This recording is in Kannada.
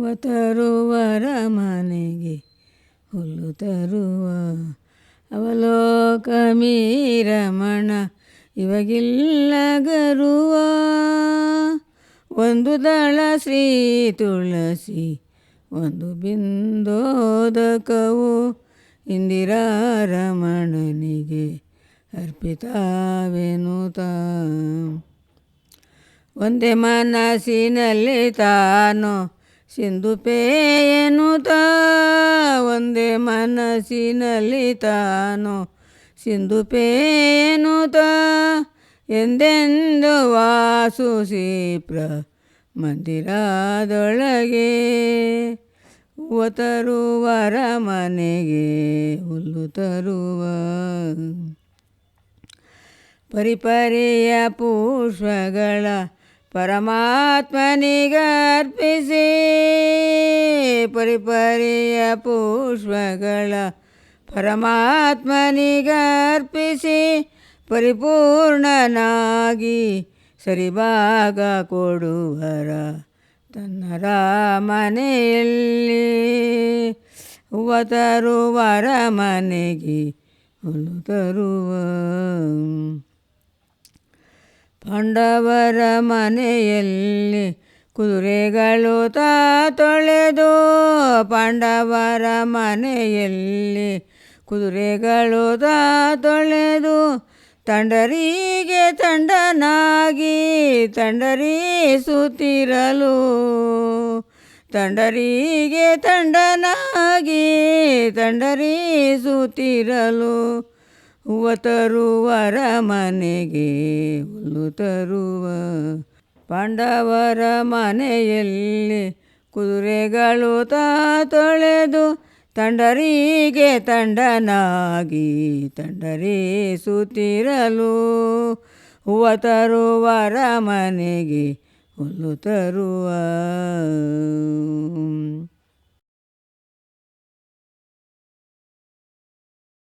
ಹೂವ ತರುವರ ಮನೆಗೆ ಹುಲ್ಲು ತರುವ ಅವಲೋಕ ಮೀರಮಣ ಇವಾಗಿಲ್ಲ ಗರುವ ಒಂದು ದಳ ಶ್ರೀ ತುಳಸಿ, ಒಂದು ಬಿಂದೋದಕವು ಇಂದಿರಾ ರಮಣನಿಗೆ ಅರ್ಪಿತವೆನುತ ಒಂದೇ ಮನಸ್ಸಿನಲ್ಲಿ ತಾನು ಸಿಂಧುಪೇ ತ ಒಂದೇ ಮನಸ್ಸಿನಲ್ಲಿ ತಾನು. ಸಿಂಧು ಪೇಯನು ತ ಎಂದೆಂದು ವಾಸುಸಿಪ್ರ ಮಂದಿರದೊಳಗೆ ಹೂವ ತರುವರ ಮನೆಗೆ ಹುಲ್ಲು ತರುವ ಪರಿಪರಿಯ ಪುಷ್ಪಗಳ ಪರಮಾತ್ಮನಿಗರ್ಪಿಸಿ ಪರಿಪರಿಯ ಪುಷ್ಪಗಳ ಪರಮಾತ್ಮನಿಗರ್ಪಿಸಿ ಪರಿಪೂರ್ಣನಾಗಿ ಸರಿಭಾಗ ಕೊಡುವರ ತನ್ನ ರಾಮನೆಯಲ್ಲಿ ಹೂವ ತರುವರ ಮನೆಗೆ ಹುಲ್ಲು ತರುವ ಪಾಂಡವರ ಮನೆಯಲ್ಲಿ ಕುದುರೆಗಳು ತಾ ತೊಳೆದು, ಪಾಂಡವರ ಮನೆಯಲ್ಲಿ ಕುದುರೆಗಳು ತಾ ತೊಳೆದು, ತಂಡರಿಗೆ ತಂಡನಾಗಿ ತಂಡರಿಸುತ್ತಿರಲು. ತಂಡರಿಗೆ ತಂಡನಾಗಿ ತಂಡರಿಸುತ್ತಿರಲು. ಹೂವ ತರುವರ ಮನೆಗೆ ಹುಲ್ಲು ತರುವ. ಪಾಂಡವರ ಮನೆಯಲ್ಲಿ ಕುದುರೆಗಳು ತಾ ತೊಳೆದು ತಂಡರಿಗೆ ತಂಡನಾಗಿ ತಂಡರಿಸುತ್ತಿರಲು. ಹೂವ ತರುವರ ಮನೆಗೆ ಹುಲ್ಲು ತರುವ.